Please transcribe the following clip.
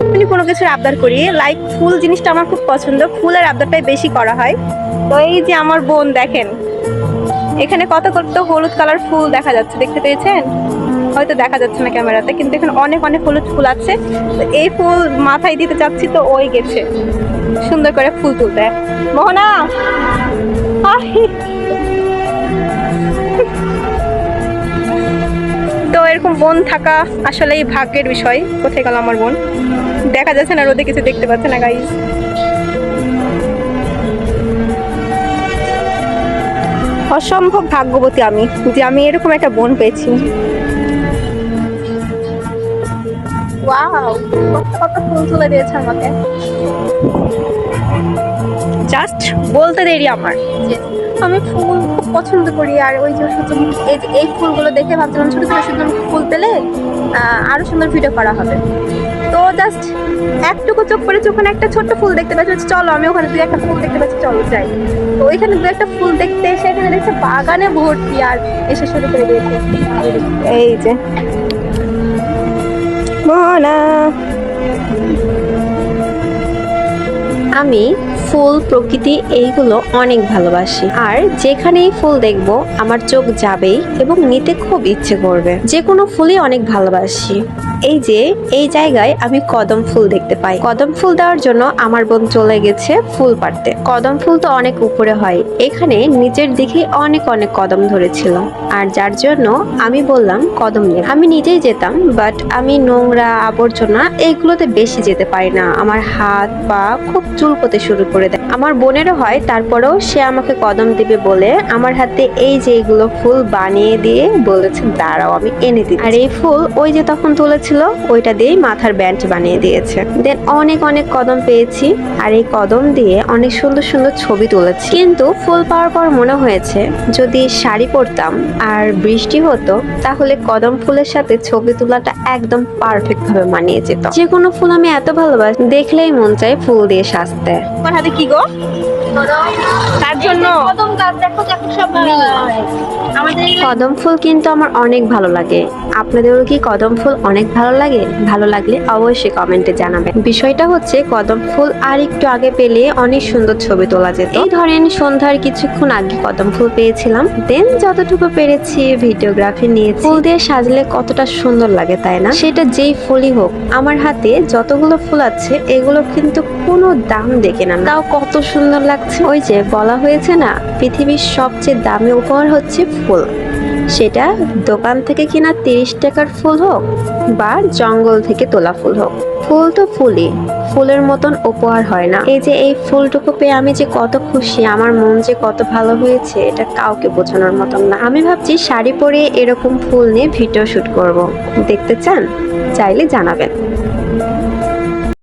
আমি কোনো কিছুর আবদার করি লাইক ফুল জিনিসটা আমার খুব পছন্দ, ফুলের আবদারটাই বেশি করা হয়। তো এই যে আমার বোন, দেখেন, এখানে কত কত হলুদ কালার ফুল দেখা যাচ্ছে, দেখতে পেয়েছেন? হয়তো দেখা যাচ্ছে না ক্যামেরাতে, কিন্তু এখানে অনেক অনেক হলুদ ফুল আছে। তো এই ফুল মাথায় দিতে চাচ্ছি তো ওই গেছে। সুন্দর করে ফুল তুলতে। মোহনা! এরকম বোন থাকা আসলেই ভাগ্যের বিষয়। কোথায় গেল আমার বোন? দেখা যাচ্ছে না, রোদে কিছু দেখতে পাচ্ছে না গাইজ অসম্ভব ভাগ্যবতী আমি, যে আমি এরকম একটা বোন পেয়েছি। ওয়াও কত কত ফুল তুলে দিয়েছে আমাকে। জাস্ট বলতে দেরি আমার। আমি ফুল খুব পছন্দ করি আর ওই যে সূর্যমুখী এই এই ফুলগুলো দেখে ভাবছিলাম ছোট ছোট সূর্যমুখী ফুল পেলে আহ, আরও সুন্দর ভিডিও করা হবে। তো জাস্ট একটুকু চোখ পড়েছে ওখানে একটা ছোট্ট ফুল দেখতে পাচ্ছি চলো আমি ওখানে দুই একটা ফুল দেখতে পাচ্ছি চলো যাই। তো ওইখানে দু একটা ফুল দেখতে এসে এখানে দেখছে বাগানে ভর্তি আর এসে শুরু করে দিয়েছে। এই যে মোনা। আমি ফুল, প্রকৃতি, এইগুলো অনেক ভালোবাসি। আর যেখানেই ফুল দেখব, আমার চোখ যাবেই এবং নিতে খুব ইচ্ছে করবে। যে কোনো ফুলই অনেক ভালোবাসি। এই যে, এই জায়গায় আমি কদম ফুল দেখতে পাই। কদম ফুল দেওয়ার জন্য আমার বোন চলে গেছে ফুল পাড়তে। কদম ফুল তো অনেক উপরে হয়। এখানে নিচের দিকে অনেক অনেক কদম ধরেছিল। আর যার জন্য আমি বললাম, কদম নিয়ে আমি নিজেই যেতাম বাট আমি নোংরা আবর্জনা এইগুলোতে বেশি যেতে পারি না। আমার হাত, পা খুব চুলকোতে শুরু করে দেয়। আমার বোনেরও হয়, তারপরেও সে আমাকে কদম দিবে বলে, আমার হাতে এই যে এগুলো ফুল বানিয়ে দিয়ে বলেছে, দাঁড়াও, আমি এনে দিই আর এই ফুল ওই যে তখন তুলেছিল, ওইটা দিয়েই মাথার ব্যান্ড বানিয়ে দিয়েছে। দেন অনেক অনেক কদম পেয়েছি, আর এই কদম দিয়ে অনেক সুন্দর সুন্দর ছবি তুলেছি। কিন্তু ফুল পাওয়ার পর মনে হয়েছে, যদি শাড়ি পরতাম আর বৃষ্টি হতো, তাহলে কদম ফুলের সাথে ছবি তোলাটা একদম পারফেক্ট ভাবে মানিয়ে যেত। যে কোনো ফুল আমি এত ভালোবাসি, দেখলেই মন চায় ফুল দিয়ে সাজতে। হাতে কি গো? কদম ফুল কিন্তু আমার অনেক ভালো লাগে। আপনাদেরও কি কদম ফুল অনেক ভালো লাগে? ভালো লাগলে অবশ্যই কমেন্টে জানাবেন। বিষয়টা হচ্ছে, কদম ফুল আর একটু আগে পেলে অনেক সুন্দর ছবি তোলা যেত। এই ধরেন সন্ধ্যার কিছুক্ষণ আগে কদম ফুল পেয়েছিলাম। দেন যতটুকু পেরেছি ভিডিওগ্রাফি নিয়েছি। ফুল দিয়ে সাজলে কতটা সুন্দর লাগে, তাই না? সেটা যেই ফুলই হোক, আমার হাতে যতগুলো ফুল আছে এগুলো কিন্তু কোনো দাম দেখে না। তাও কত সুন্দর লাগছে ওই যে বলা হয়েছে না, পৃথিবীর সবচেয়ে দামি উপহার হচ্ছে ফুল। সেটা দোকান থেকে কিনা তিরিশ টাকার ফুল হোক বা জঙ্গল থেকে তোলা ফুল হোক। ফুল তো ফুলই, ফুলের মতন উপহার হয় না। এই যে এই ফুলটুকু পেয়ে আমি যে কত খুশি, আমার মন যে কত ভালো হয়েছে, এটা কাউকে বোঝানোর মতন না। আমি ভাবছি শাড়ি পরে এরকম ফুল নিয়ে ভিডিও শুট করব। দেখতে চান? চাইলে জানাবেন।